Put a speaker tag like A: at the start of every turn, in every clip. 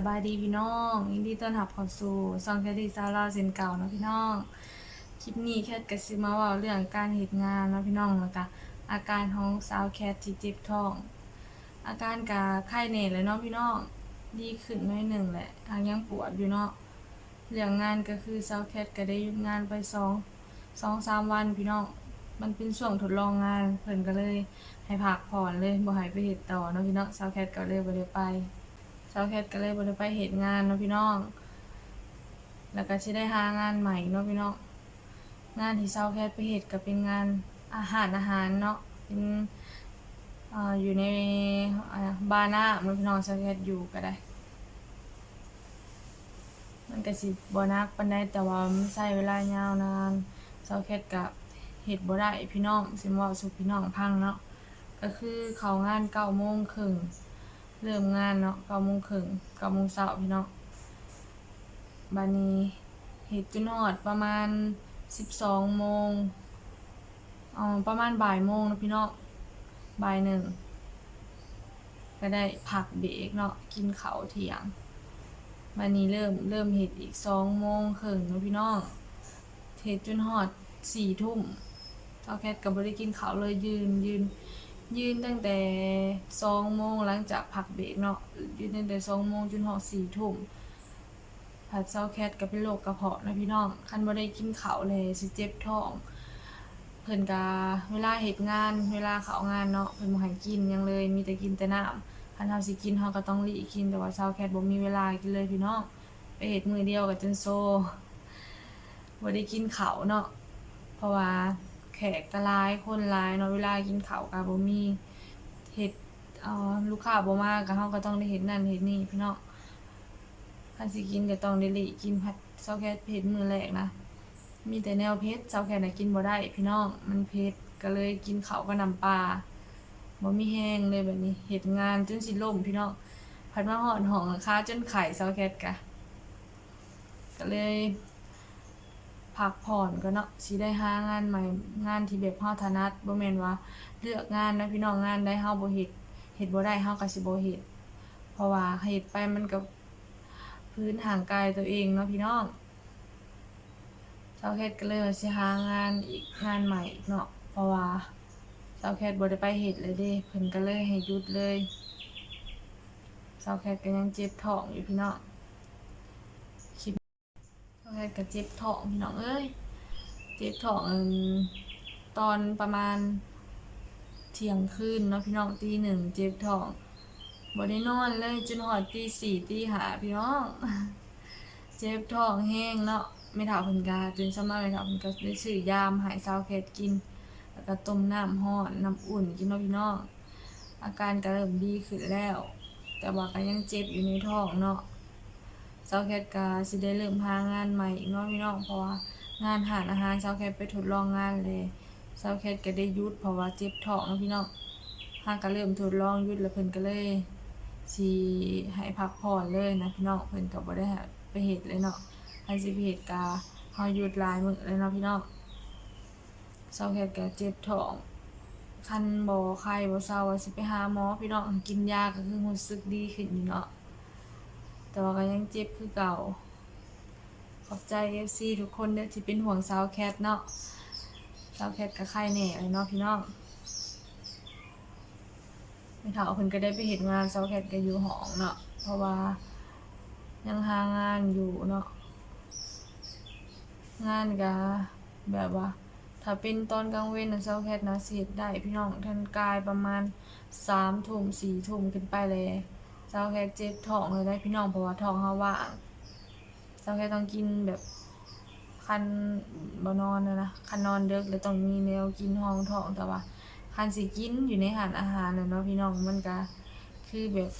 A: สบายดีพี่น้องยินดีต้อนรับเข้าสู่ซองแคดดี้ซาวลาเซนเก่าเนาะพี่น้องคลิปนี้แคทก็สิมาเว่าเรื่องการเหตุงานเนาะพี่น้องแล้วก็อาการของสาวแคทที่เจ็บท้อง อาการกะไข้เน่เลยเนาะพี่น้องดีขึ้นหน้อยหนึ่งแหละทางยังปวดอยู่เนาะเรื่องงานก็คือสาวแคทก็ได้หยุดงานไปสองสองสามวันพี่น้องมันเป็นช่วงทดลองงานเพิ่นก็เลยให้พักผ่อนเลยบ่ให้ไปเฮ็ดต่อเนาะพี่น้องสาวแคทก็เลยบ่ได้ไป สาแคทก็เลยบ่ได้ไปเฮ็ดงานเนาะพี่น้อง แล้วก็สิได้หางานใหม่เนาะพี่น้อง งานที่สาแคทไปเฮ็ดก็เป็นงานอาหารอาหารเนาะ เป็นอ่าอยู่ในอ่าบาร์หน้ามันพี่น้องสาแคทอยู่ก็ได้ มันก็สิบ่นักปานใดแต่ว่ามันใช้เวลายาวนานสาแคทก็เฮ็ดบ่ได้พี่น้องสิมาเว้าสู่พี่น้องพังเนาะก็คือเขางาน9:30น เริ่มงานเนาะ9:30น9:00นเช้าพี่น้องบัดนี้เฮ็ดจนอดประมาณ12โมงอ๋อประมาณบ่ายโมงนะพี่น้องบ่ายหนึ่งก็ได้พักเบรกเนาะกินเขาเทียงบัดนี้เริ่มเริ่มเฮ็ดอีก2โมงครึ่งนะพี่น้องเฮ็ดจนฮอด4ทุ่มเช้าแคทก็บ่ได้กินเขาเลยยืนยืน ยืนตั้งแต่สองโมงหลังจากพักเบรกเนาะยืนตั้งแต่สองโมงจนหอสี่ทุ่มผัดเซาแคทก็เป็นโรคกระเพาะนะพี่น้องคันบ่ได้กินข้าวเลยสิเจ็บท้องเพิ่นกาเวลาเฮ็ดงาน เวลาเขางานเนาะเพิ่นบ่ให้กินยังเลย มีแต่กินแต่น้ำคันเฮาสิกินเฮาก็ต้องรีกินแต่ว่าเซาแคทบ่มีเวลากินเลยพี่น้องไปเฮ็ดมื้อเดียวก็จนโซบ่ได้กินข้าวเนาะเพราะว่า แขกก็หลายคนหลายเนาะเวลากินข้าวก็บ่มีเฮ็ดเอ่อลูกค้าบ่มาก็เฮาก็ต้องได้เฮ็ดนั่นเฮ็ดนี่พี่น้องคันสิกินก็ต้องได้ลีกินผัดเซาแค่เผ็ดมื้อแรกนะ มีแต่แนวเผ็ดเซาแค่น่ะกินบ่ได้ พี่น้องมันเผ็ดก็เลยกินข้าวกับน้ำปลาบ่มีแห้งเลยแบบนี้เฮ็ดงานจนสิล่มพี่น้องพัดมาฮอดห้องค้าจนไข้เซาแคทกะก็เลย พักผ่อนก็เนาะสิได้หางานใหม่งานที่แบบเฮาถนัดบ่แม่นว่าเลือกงานนะพี่น้องงานใดเฮาบ่เฮ็ดเฮ็ดบ่ได้เฮาก็สิบ่เฮ็ดเพราะว่าเฮ็ดไปมันก็พื้นห่างกายตัวเองเนาะพี่น้องเจ้าแคทก็เลยสิหางานอีกงานใหม่อีกเนาะเพราะว่าเจ้าแคทบ่ได้ไปเฮ็ดเลยเด้เพิ่นก็เลยให้หยุดเลยเจ้าแคทก็ยังเจ็บท้องอยู่พี่น้อง โอเคก็เจ็บท้องพี่น้องเอ้ยเจ็บท้องตอนประมาณเที่ยงคืนเนาะพี่น้องตีหนึ่งเจ็บท้องบ่ได้นอนเลยจนหอดตีสี่ตีห้าพี่น้องเจ็บท้องแห้งเนาะไม่ถาเพิ่นกาจนสมาไม่ถาเพิ่นก็ได้ซื้อยามหายซาวแคทกิน แล้วก็ต้มน้ำร้อนน้ำอุ่นกินเนาะพี่น้องอาการก็เริ่มดีขึ้นแล้ว แต่ว่าก็ยังเจ็บอยู่ในท้องเนาะ เซาแคทก็สิได้เริ่มหางานใหม่อีกเนาะพี่น้องเพราะว่างานหารอาหารเซาแคทไปทดลองงานเลยเซาแคทก็ได้ยุดเพราะว่าเจ็บท้องนะพี่น้องหางก็เริ่มทดลองยุดแล้วเพิ่นก็เลยสิให้พักผ่อนเลยนะพี่น้องเพิ่นก็บ่ได้ไปเฮ็ดเลยเนาะให้สิไปเฮ็ดก็เฮาหยุดหลายมื้อเลยเนาะพี่น้องเซาแคทก็เจ็บท้องคันบ่ไข้บ่เซาว่าสิไปหาหมอพี่น้องกินยาก็คือรู้สึกดีขึ้นอยู่เนาะ แต่ว่าก็ยังเจ็บคือเก่า ขอบใจ FC ทุกคนเด้อที่เป็นห่วงสาวแคทเนาะสาวแคทก็ไข้แน่เลยเนาะพี่น้องไม่ถาเพิ่นก็ได้ไปเฮ็ดงานสาวแคทก็อยู่ห้องเนาะเพราะว่า ยังหางานอยู่เนาะงานก็แบบว่า ถ้าเป็นตอนกลางเว้นนะสาวแคทนะสิเฮ็ดได้พี่น้องทันกายประมาณ3ทุ่ม4ทุ่มขึ้นไปเลย เจ้าแค่เจ็บท้องเลยได้พี่น้องเพราะว่าท้องเฮาว่างเจ้าแค่ต้องกินแบบคันบนอนนะนะคันนอนเดึกแล้วต้องมีแนวกินห้องท้องแต่ว่าคันสิกินอยู่ในหานอาหารน่ะเนาะพี่น้องมันก็คือแบบ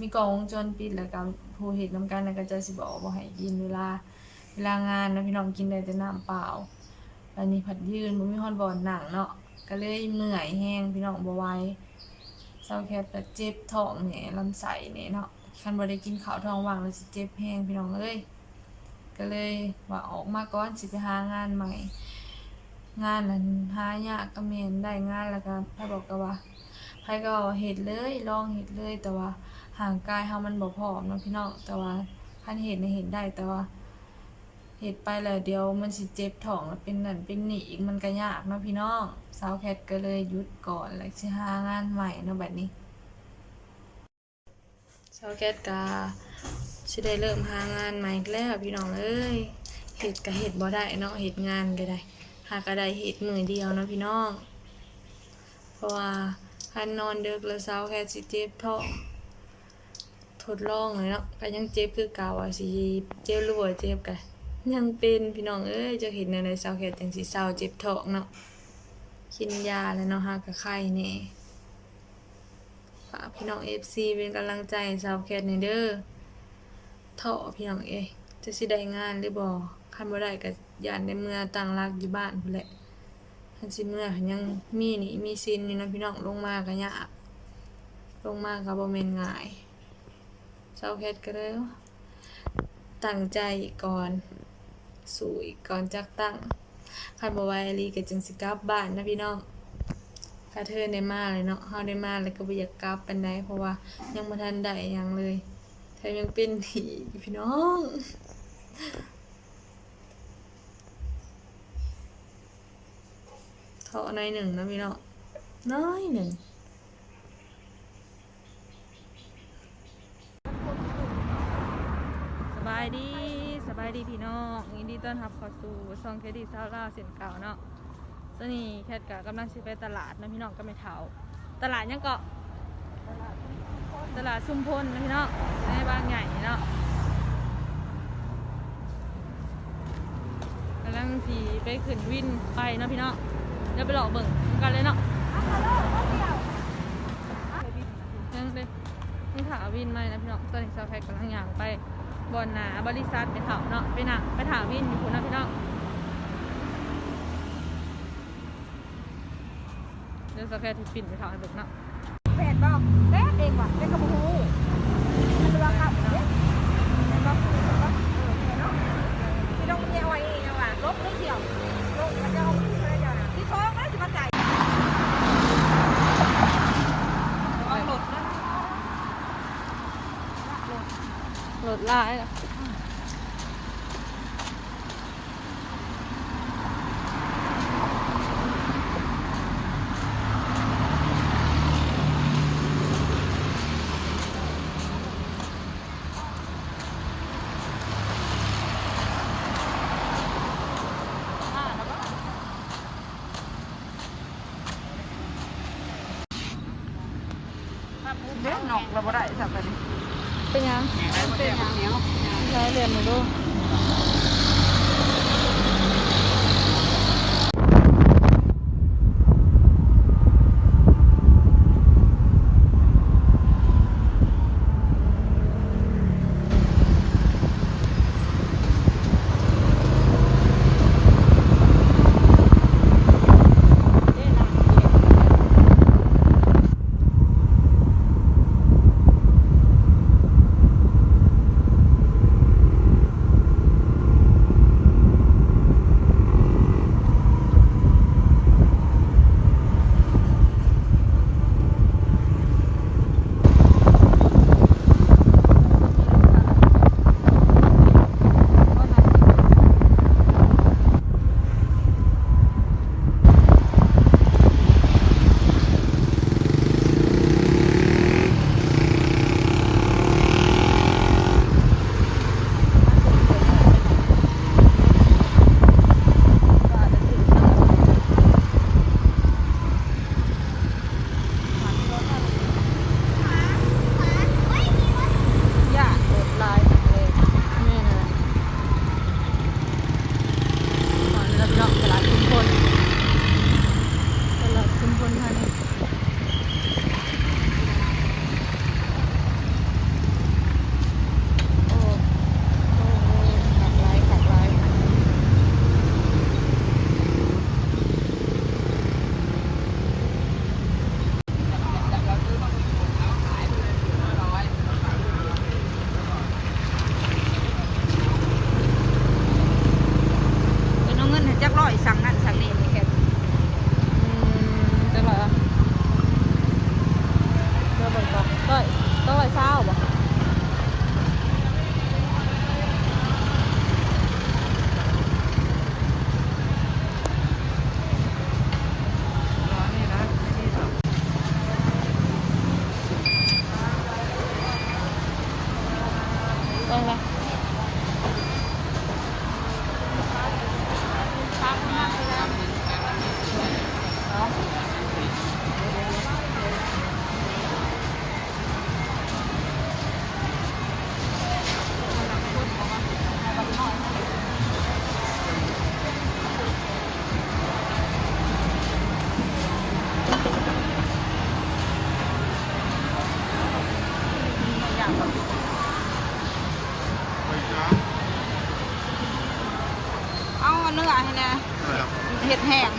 A: มีกล้องวงจรปิดแล้วก็ผู้เฮ็ดนํกันแล้วก็จะสิบอกว่าให้กินเวลาเวลางานนะพี่น้องกินได้แต่น้ำเปล่าอันนี้ผัดยืนบ่มีฮอนบ่อนหนังเนาะก็เลยเมื่อยแฮงพี่น้องบ่ไหว เร้าแค่แบบเจ็บท้องเนี่ยลำไส้เนี่ยเนาะคันบ่ได้กินข้าวท้องว่างแล้วสิเจ็บแห้งพี่น้องเอ้ยก็เลยว่าออกมาก่อนสิไปหางานใหม่ งานนั้นหายากก็แม่นได้งานแล้วก็ไผบอกก็ว่าไผก็เฮ็ดเลยลองเฮ็ดเลยแต่ว่าห่างกายเฮามันบ่พร้อมเนาะพี่น้องแต่ว่าคันเห็นเนี่ยเห็นได้แต่ว่า เฮ็ดไปแล้วเดี๋ยวมันสิเจ็บท้องแล้วเป็นนั่นเป็นนี่อีกมันก็ยากเนาะพี่น้องสาวแคทก็เลยหยุดก่อนแล้วสิหางานใหม่เนาะบัดนี้สาวแคทก็สิได้เริ่มหางานใหม่แล้วพี่น้องเอ้ยเฮ็ดก็เฮ็ดบ่ได้เนาะเฮ็ดงานก็ได้หาก็ได้เฮ็ดมือเดียวเนาะพี่น้อง เพราะว่าคันนอนดึกแล้วเช้าแค่สิเจ็บท้องทดลองเลยเนาะก็ยังเจ็บคือเก่าอะสิเจ็บรือบ่เจ็บก็ ยังเป็นพี่น้องเอ้ยจะเห็นในเช้าแค่จังสิเศร้าเจ็บท้องเนาะกินยาแล้วเนาะหาก็ไข้แน่ฝากพี่น้อง FC เป็นกำลังใจให้เช้าแค่ในเด้อท้อพี่น้องเอ้ยจะสิได้งานหรือบ่คันบ่ได้ก็ย่านได้เมื่อตั้งรักอยู่บ้านพุ่นแหละทันสิเมื่อยังมีนี่มีซินอยู่นะพี่น้องลงมาก็ยากลงมาก็บ่แม่นง่ายเช้าแคทก็เลยตั้งใจก่อน สู้อีกก่อนจักตั้งคันบ่ไหวอีหลีก็จึงสิกลับบ้านนะพี่น้องถ้าเธอได้มาเลยเนาะเฮาได้มาแล้วก็บ่อยากกลับปานใดเพราะว่ายังบ่ทันได้หยังเลยแถมยังเป็นหนีพี่น้องเทาะในอยหนึ่งนะพี่น้องน้อยหนึ่งสบายดี บายดีพี่น้องยินดีต้อนรับเข้าสู่ซองเครดิตซาวลาเส้นเก่าเนาะตอนนี้แคทกะกำลังสิไปตลาดนะพี่น้องก็ไม่เท่า ตลาดยังเกาะตลาดชุมพลนะพี่น้องในบางใหญ่เนาะกำลังสีไปขึ้นวินไปนาะพี่น้องเดี๋ยวไปหลอกเบิ่งกันเลยเนาะยังเลยยังถาวินไหมนะพี่น้องตอนนี้ซาวแพกกำลังย่างไป บอนนาบริษัทไปเถาเนาะไปหนะไปถาวินอยู่คุณนะพี่น้องเดี๋ยวสแกนที่ปิ่นไปเถาให้เบิกเนาะ
B: แผนบอกแม่เองว่ะเป็นกระพูมันเรือกับเนี่ยเป็นบอกเป็นบอกเออเนี่ยเนาะที่ต้องเนี่ยไว้เองว่ะลบไม่เฉียวลบมันจะเอาขึ้นมาเดี๋ยวนะที่ท้องแล้วสิมาจ่ายเอาหลดนะ
A: โหลดลายแล้ว
B: เด็กหนอกเราบ่ได้สักไปดิ
A: เป็นยัง
B: เป็นอย่างเนี้ย
A: ใช้เ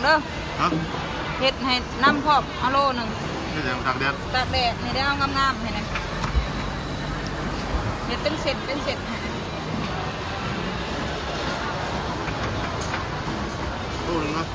A: เด้
B: อ
C: ฮะ
B: เห็ดให้น้ำพอบเอาโลหนึ่ง
C: นี่เดี๋ยวตากแดด
B: ตากแดดให้ได้เอางามๆให้นะเห็ดเป็นเศษเป็นเศษให้
C: ตู้หนึงเนาะ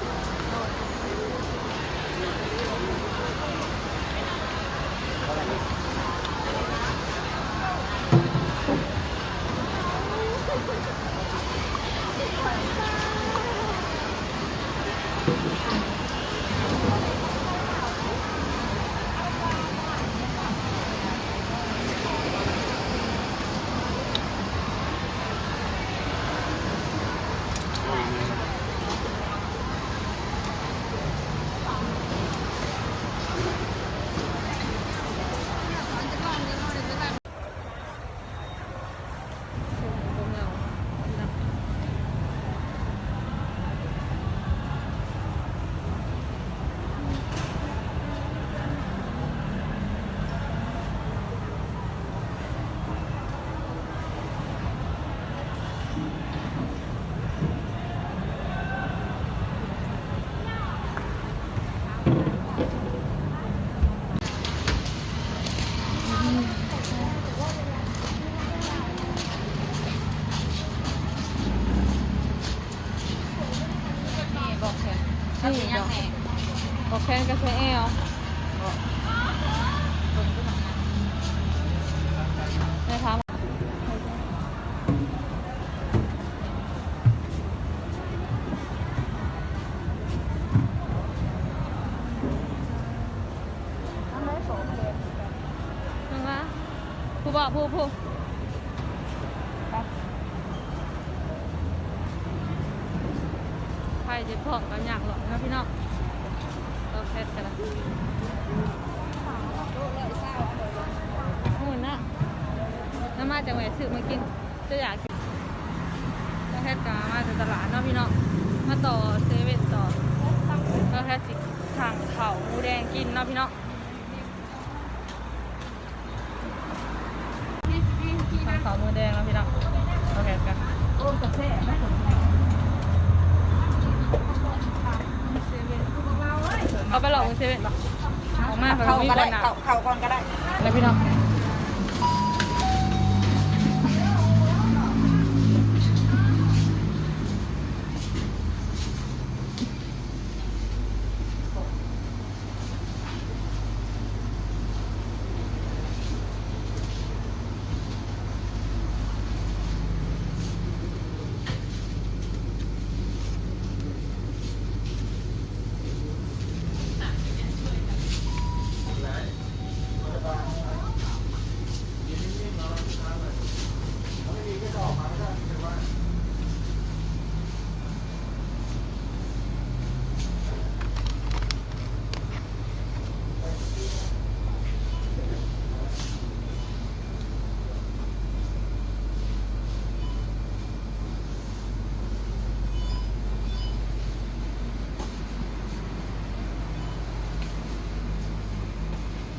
B: นี่บอกแค่ถ้าสิยังแห้ง
A: บอกแค่ก็ใช้แอล
B: เบิ่งดูหนังนะ
A: นะคะ
B: ทำได้สองเลย
A: นะคะ ผู้บอกผู้ผู้ใครจะพอกกันอยากหรอกนะพี่น้องเราเซตกันละ
B: โลเลยเศร้า
A: โอ้ยนะน้ำมาจากไหนซื้อมากินจะอยากกินเราเซตกันมาจากตลาดเนาะพี่น้องมาต่อเซเว่นต่อเราแค่สิสั่งเขาหมูแดงกินเนาะพี่น้อง สั่งเข่าวหมูแดงแล้วพี่น้องเราแค่กัน
B: โอ้กระแสไม่ถึง
A: เอาไปหลอกเซเว่นปะออกมา
B: เข้า
A: มี
B: ก็
A: ค
B: ได้
A: นหนา
B: เข้าเข้าก่อนก็ได้
A: แล้วพี่น้อง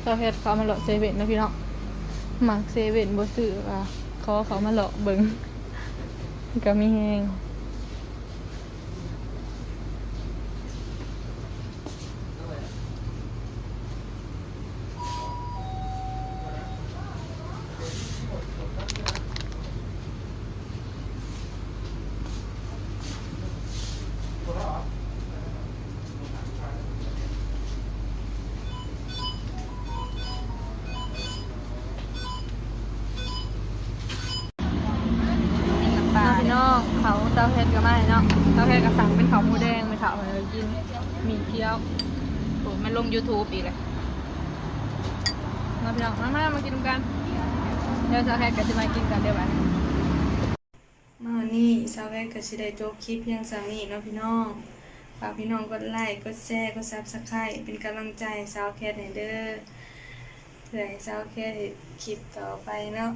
A: เราเฮ็ดเขามาหลอกเซเว่นนะพี่น้องมักเซเว่นบ่ซื้อว่าเขาเขามาหลอกเบิงก็มีแฮงาน้องพี่น้องเขาเต้าเฮ็ดก็ไมาให้เนาะเต้าเฮ็ดก็สั่งเป็นข้าวหมูแดงไปเถาให้เรกินมีเคี้ยว
B: โอ้มันลง YouTube อีกเลย
A: น้องพี่น้องมามามากินกัน เดี๋ยวเต้าเฮ็ดก็สิมากินกันเดี๋ยวบัดนี้มานี่เต้าเฮ็ดก็สิได้จบคลิปเพียงสานี้เนาะพี่น้องฝากพี่น้องกดไลค์กดแชร์กด Subscribe เป็นกำลังใจให้สาวแคทให้เด้อเพื่อให้สาวแคทเฮ็ดคลิปต่อไปเนาะ